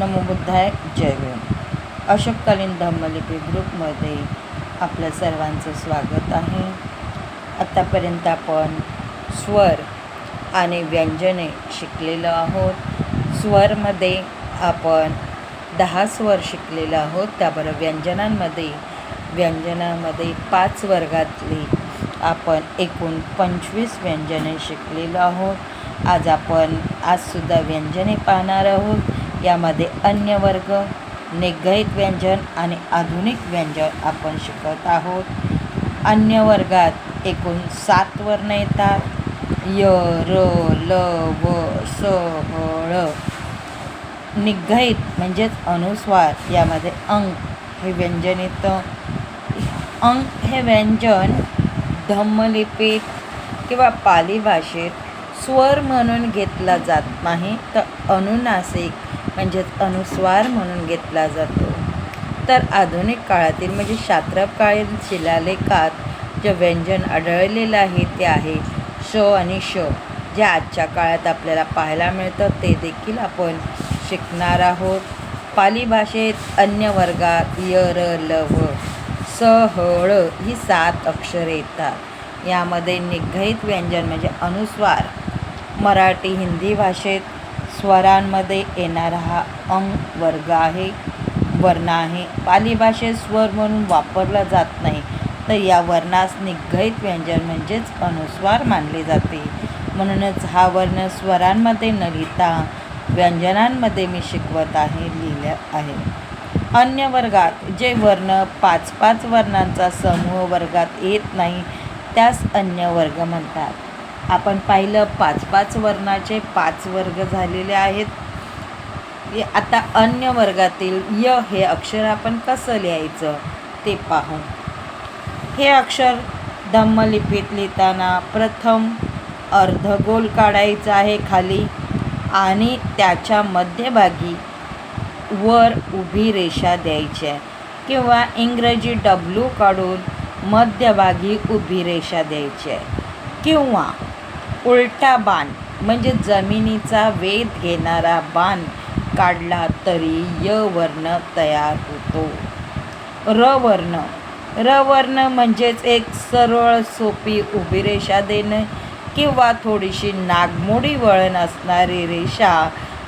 नमो बुद्धाय जय भीम. अशोककालीन धम्मलिपी ग्रुपमध्ये आपल्या सर्वांचं स्वागत आहे. आत्तापर्यंत आपण स्वर आणि व्यंजने शिकलेलो आहोत. स्वरमध्ये आपण दहा स्वर शिकलेलो आहोत. त्याबरोबर व्यंजनांमध्ये व्यंजनामध्ये पाच वर्गातली आपण एकूण पंचवीस व्यंजने शिकलेलो आहोत. आज आपण आजसुद्धा व्यंजने पाहणार आहोत. यामध्ये अन्य वर्ग निगहित व्यंजन आणि आधुनिक व्यंजन आपण शिकत आहोत. अन्य वर्गात एकूण सात वर्ण येतात. य र ल व स ह ळ. निगहित म्हणजेच अनुस्वार. यामध्ये अंक हे व्यंजन येतं. अंक हे व्यंजन धम्मलिपीत किंवा पाली भाषेत स्वर म्हणून घेतला जात नाही तर अनुनासिक म्हणजेच अनुस्वार म्हणून घेतला जातो. तर आधुनिक काळातील म्हणजे शास्त्रकालीन शिलालेखात जे व्यंजन आढळलेलं आहे ते आहे श आणि श. जे आजच्या काळात आपल्याला पाहायला मिळतं ते देखील आपण शिकणार आहोत. पाली भाषेत अन्य वर्गात य र ल व स हळ ही सात अक्षरे येतात. यामध्ये निग्रहित व्यंजन म्हणजे अनुस्वार. मराठी हिंदी भाषेत स्वरांमध्ये येणारा हा अंग वर्ग आहे. वर्ण आहे. पाली भाषेत स्वर म्हणून वापरला जात नाही. तर या वर्णास निग्रहित व्यंजन म्हणजेच अनुस्वार मानले जाते. म्हणूनच हा वर्ण स्वरांमध्ये न लिहिता व्यंजनांमध्ये मी शिकवत आहे लिहिल्या आहे. अन्य वर्गात जे वर्ण पाच पाच वर्णांचा समूह वर्गात येत नाही त्यास अन्य वर्ग म्हणतात. आपण पाहिलं पाच पाच वर्णाचे पाच वर्ग झालेले आहेत. आता अन्य वर्गातील य हे अक्षर आपण कसं लिहायचं ते पाहू हे अक्षर धम्मलिपीत लिहिताना प्रथम अर्धगोल काढायचा आहे खाली आणि त्याच्या मध्यभागी वर उभी रेषा द्यायची आहे किंवा इंग्रजी डब्ल्यू काढून मध्यभागी उभी रेषा द्यायची आहे किंवा उलटा बाण म्हणजे जमिनीचा वेध घेणारा बाण काढला तरी य वर्ण तयार होतो. र वर्ण र वर्ण म्हणजेच एक सरळ सोपी उभी रेषा देणे किंवा थोडीशी नागमोडी वळण असणारी रेषा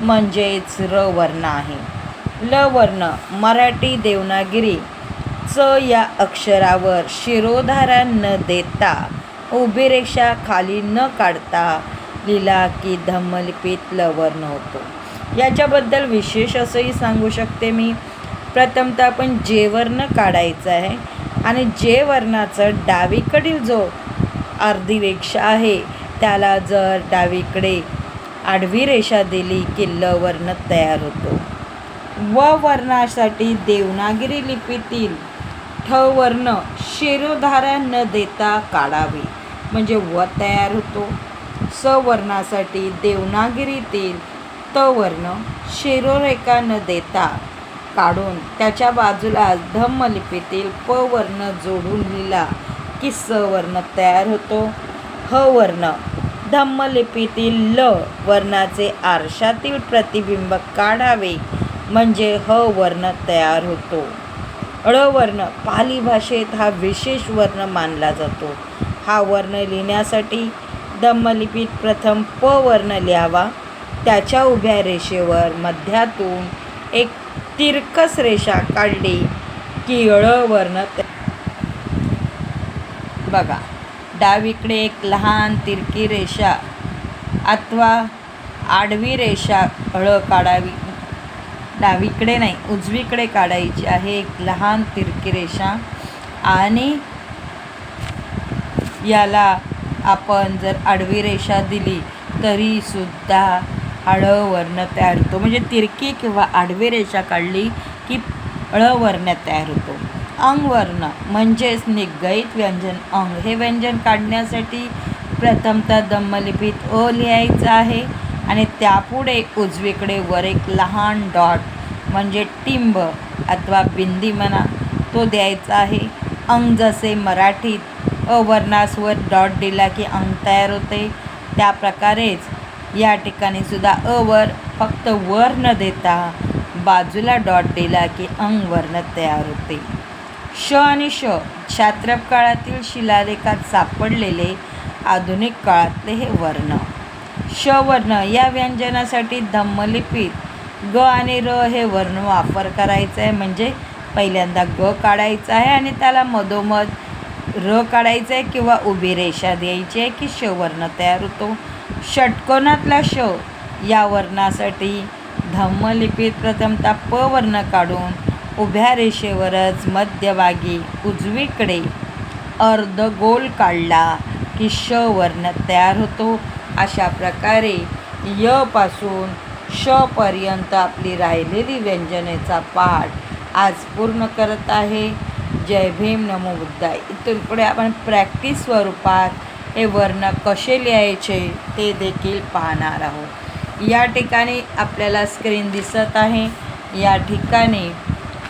म्हणजेच र वर्ण आहे. ल वर्ण मराठी देवनागिरी च या अक्षरावर शिरोधारा न देता उभी रेषा खाली न काढता लिहिला की धम्मलिपीत ल वर्ण होतो याच्याबद्दल विशेष असंही सांगू शकते मी. प्रथमतः आपण जे वर्ण काढायचं आहे आणि जे वर्णाचं डावीकडील जो अर्धी रेषा आहे त्याला जर डावीकडे आडवी रेषा दिली की ल वर्ण तयार होतो. व वर्णासाठी देवनागिरी लिपीतील ठ वर्ण शिरोधारा न देता काढावे. म्हणजे व तयार होतो. स वर्णासाठी देवनागिरीतील त वर्ण शिरोरेखा न देता काढून त्याच्या बाजूला धम्मलिपीतील प वर्ण जोडून लिहिला की स वर्ण तयार होतो. ह वर्ण धम्मलिपीतील ल वर्णाचे आरशातील प्रतिबिंब काढावे म्हणजे ह वर्ण तयार होतो. ळ वर्ण पाली भाषेत हा विशेष वर्ण मानला जातो. हा वर्ण लिहिण्यासाठी धम्मलिपीत प्रथम प वर्ण लिहावा. त्याच्या उभ्या रेषेवर मध्यातून एक तिरकस रेषा काढली की ळ वर्ण बघा. डावीकडे एक लहान तिरकी रेषा अथवा आडवी रेषा हळ काढावी. डावीकडे नाही उजवीकडे काढायची आहे एक लहान तिरकी रेषा आणि याला आपण जर आडवी रेषा दिली तरीसुद्धा हळं वर्ण तयार होतो. म्हणजे तिरकी किंवा आडवी रेषा काढली की ळ वर्ण तयार होतो. अंग वर्ण म्हणजेच निग्रहित व्यंजन. अंग हे व्यंजन काढण्यासाठी प्रथमतः दम्मलिपीत अ लिहायचं आहे आणि त्यापुढे उजवीकडे वर एक लहान डॉट म्हणजे टिंब अथवा बिंदी म्हणा तो द्यायचा आहे. अंग जसे मराठीत अवर्णासवर डॉट दिला की अंग तयार होते. त्याप्रकारेच या ठिकाणी सुद्धा अवर फक्त वर न देता. बाजूला डॉट दिला की अंग वर्ण तयार होते. श आणि श क्षात्रप काळातील शिलालेखात सापडलेले आधुनिक काळातले हे वर्ण. श वर्ण या व्यंजनासाठी धम्मलिपीत ग आणि र हे वर्ण वापर करायचा आहे. म्हणजे पहिल्यांदा ग काढायचा आहे आणि त्याला मधोमध र काढायचं आहे किंवा उभी रेषा द्यायची आहे की श वर्ण तयार होतो? षटकोनातला श या वर्णासाठी धम्मलिपीत प्रथमता प वर्ण काढून उभ्या रेषेवरच मध्यभागी उजवीकडे अर्ध गोल काढला की श वर्ण तयार होतो. अशा प्रकारे य पासून श पर्यंत आपली राहिलेली व्यंजनेचा पाठ आज पूर्ण करत आहे. जय भीम नमो बुद्धाय. इथून पुढे आपण प्रॅक्टिस स्वरूपात हे वर्ण कसे लिहायचे ते देखील पाहणार आहोत. या ठिकाणी आपल्याला स्क्रीन दिसत आहे. या ठिकाणी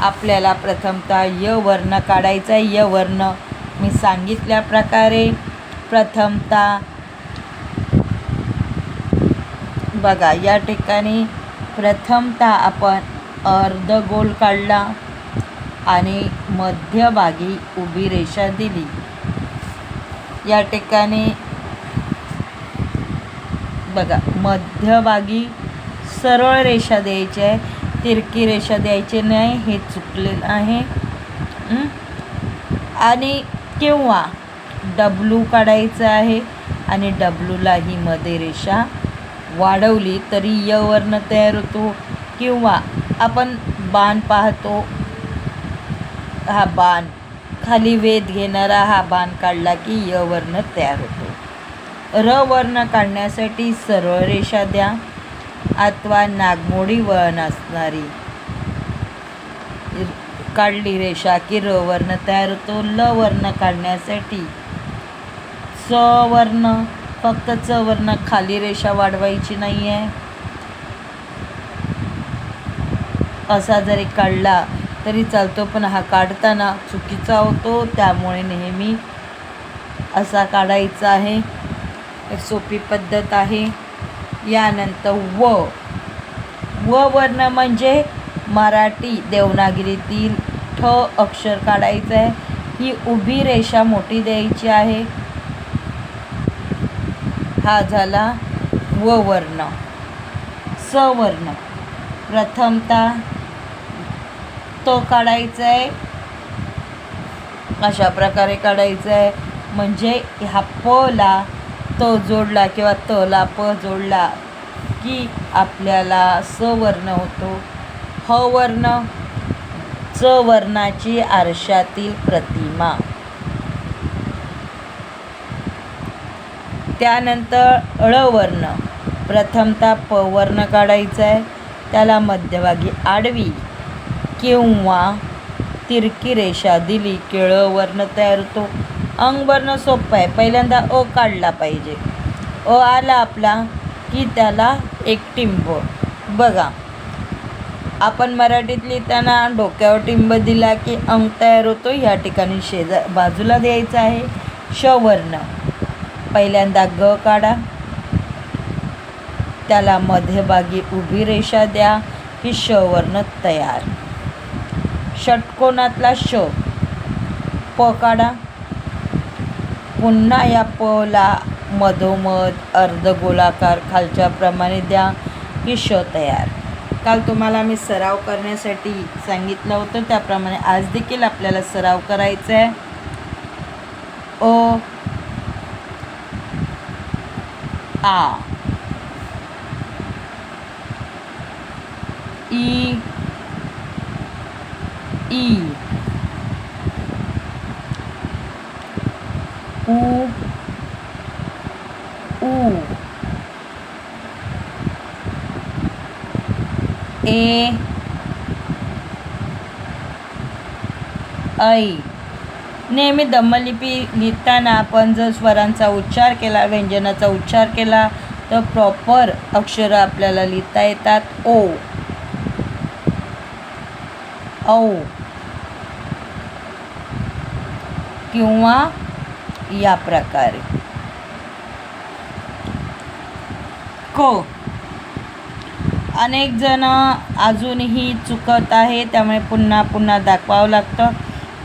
आपल्याला प्रथमतः य वर्ण काढायचा आहे. य वर्ण मी सांगितल्याप्रकारे प्रथमतः बघा या ठिकाणी प्रथमतः आपण अर्धगोल काढला. आणि मध्यभागी उभी रेषा दिली. या ठिकाणी बघा मध्यभागी सरळ रेषा द्यायची आहे तिरकी रेषा द्यायची नाही हे चुकलेलं आहे. आणि किंवा डब्लू काढायचं आहे आणि डब्लूला ही मध्ये रेषा वाढवली तरी य वर्ण तयार होतो. किंवा आपण बाण पाहतो हा बाण. खाली वेध घेणारा हा बाण काढला की य वर्ण तयार होतो. र वर्ण काढण्यासाठी सरळ रेषा द्या. अथवा नागमोडी वळण असणारी. काढली रेषा की र वर्ण तयार होतो. ल वर्ण काढण्यासाठी च वर्ण. फक्त च वर्ण खाली रेषा वाढवायची नाही आहे असा जरी काढला तरी चालतो पण हा काढताना चुकीचा होतो. त्यामुळे नेहमी असा काढायचा आहे. एक सोपी पद्धत आहे. यानंतर व. व वर्ण म्हणजे मराठी देवनागरीतील ठ अक्षर काढायचं आहे. ही उभी रेषा मोठी द्यायची आहे. हा झाला व वर्ण. सवर्ण. प्रथमता प्रथमतः तो काढायचा आहे अशा प्रकारे काढायचं आहे म्हणजे ह्या पला तो जोडला किंवा तला प जोडला की आपल्याला सवर्ण वर्ण होतो. ह वर्ण च वर्णाची आरशातील प्रतिमा. त्यानंतर ळ वर्ण. प्रथमतः प वर्ण काढायचा आहे त्याला मध्यभागी आडवी किंवा तिरकी रेषा दिली केळ वर्ण तयार होतो. अंग वर्ण सोपं आहे. पहिल्यांदा अ काढला पाहिजे. अ आला आपला की त्याला एक टिंब. बघा. आपण मराठीत लिहिताना डोक्यावर टिंब दिला की अंग तयार होतो. ह्या ठिकाणी शेजा बाजूला द्यायचा आहे. श वर्ण पहिल्यांदा ग काढा. त्याला मध्यभागी उभी रेषा द्या की श वर्ण तयार. षटकोनातला श. प काढा पुन्हा या पला मधोमध अर्धगोलाकार खालच्या प्रमाणे द्या की श तयार. काल तुम्हाला मी सराव करण्यासाठी सांगितलं होतं त्याप्रमाणे आज देखील आपल्याला सराव करायचा आहे. ओ. आ. ई. ई उ ऊ ए ऐ नेहमी दमलिपी लिहिताना आपण जर स्वरांचा उच्चार केला व्यंजनाचा उच्चार केला तर प्रॉपर अक्षरं आपल्याला लिहिता येतात. ओ औ किंवा या प्रकारे. क. अनेक जण अजूनही चुकत आहे त्यामुळे पुन्हा पुन्हा दाखवावं लागतं.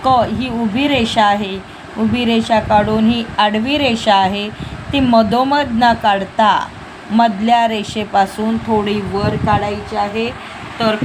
क ही उभी रेषा आहे. उभी रेषा काढून ही आडवी रेषा आहे. ती मधोमध न काढता मधल्या रेषेपासून थोडी वर काढायची आहे. तर